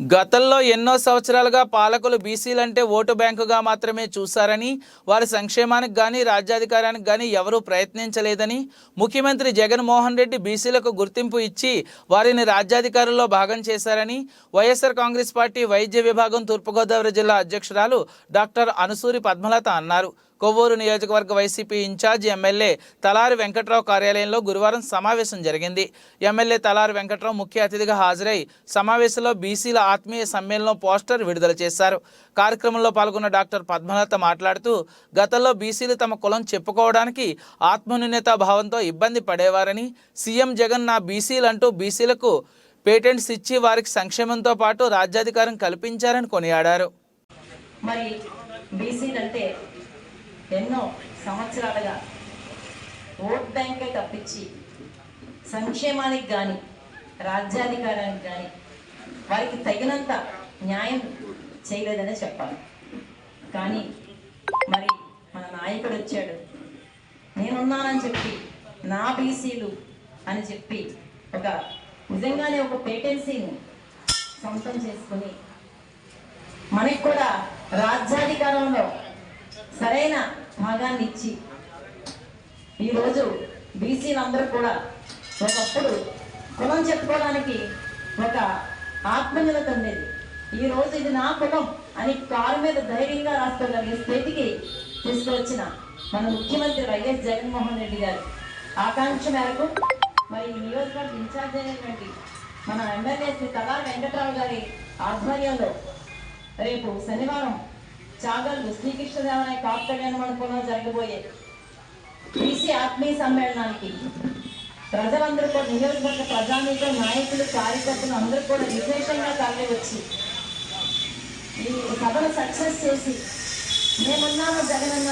గతంలో ఎన్నో సంవత్సరాలుగా పాలకులు బీసీలంటే ఓటు బ్యాంకుగా మాత్రమే చూశారని వారి సంక్షేమానికి కానీ రాజ్యాధికారానికి కానీ ఎవరూ ప్రయత్నించలేదని ముఖ్యమంత్రి జగన్మోహన్ రెడ్డి బీసీలకు గుర్తింపు ఇచ్చి వారిని రాజ్యాధికారుల్లో భాగం చేశారని వైఎస్ఆర్ కాంగ్రెస్ పార్టీ వైద్య విభాగం తూర్పుగోదావరి జిల్లా అధ్యక్షురాలు డాక్టర్ అనుసూరి పద్మలత అన్నారు. కొవ్వూరు నియోజకవర్గ YCP incharge MLA Talari Venkatrao కార్యాలయంలో గురువారం సమావేశం జరిగింది. ఎమ్మెల్యే తలారి వెంకట్రావు ముఖ్య అతిథిగా హాజరై సమావేశంలో బీసీల ఆత్మీయ సమ్మేళనం పోస్టర్ విడుదల చేశారు. కార్యక్రమంలో పాల్గొన్న డాక్టర్ పద్మలత మాట్లాడుతూ గతంలో బీసీలు తమ కులం చెప్పుకోవడానికి ఆత్మన్యూన్యత భావంతో ఇబ్బంది పడేవారని సీఎం జగన్ నా బీసీలంటూ బీసీలకు పేటెంట్స్ ఇచ్చి వారికి సంక్షేమంతో పాటు రాజ్యాధికారం కల్పించారని కొనియాడారు. మరి బీసీలంటే ఎన్నో సంవత్సరాలుగా ఓట్ బ్యాంకే తప్పించి సంక్షేమానికి కానీ రాజ్యాధికారానికి కానీ వారికి తగినంత న్యాయం చేయలేదనే చెప్పాలి. కానీ మరి మన నాయకుడు వచ్చాడు. నేనున్నానని చెప్పి నా బీసీలు అని చెప్పి ఒక నిజంగానే ఒక పేటెన్సీని సొంతం చేసుకుని మనకి కూడా రాజ్యాధికారంలో సరైన భాగాన్ని ఇచ్చి ఈరోజు బీసీలందరూ కూడా ఒకప్పుడు కులం చెప్పుకోవడానికి ఒక ఆత్మీయత ఉండేది. ఈ రోజు ఇది నా కులం అని కారు మీద ధైర్యంగా రాసుకోగలిగే స్థితికి తీసుకువచ్చిన మన ముఖ్యమంత్రి వైఎస్ జగన్మోహన్ రెడ్డి గారు. ఆకాంక్ష మేరకు మరి నియోజకవర్గ ఇన్ఛార్జ్ అయినటువంటి మన ఎమ్మెల్యే శ్రీ కళా వెంకట్రావు గారి ఆధ్వర్యంలో రేపు శనివారం చాగల్లు శ్రీకృష్ణదేవరాయ కాపు కళ్యాణ మండపంలో జరగబోయే బీసీ ఆత్మీయ సమ్మేళనానికి ప్రజలందరూ కూడా నియోజకవర్గ ప్రజానీకులు నాయకులు కార్యకర్తలు అందరూ కూడా విశేషంగా తరలి వచ్చి ఈ సభను సక్సెస్ చేసి మేమున్నాము జగనన్న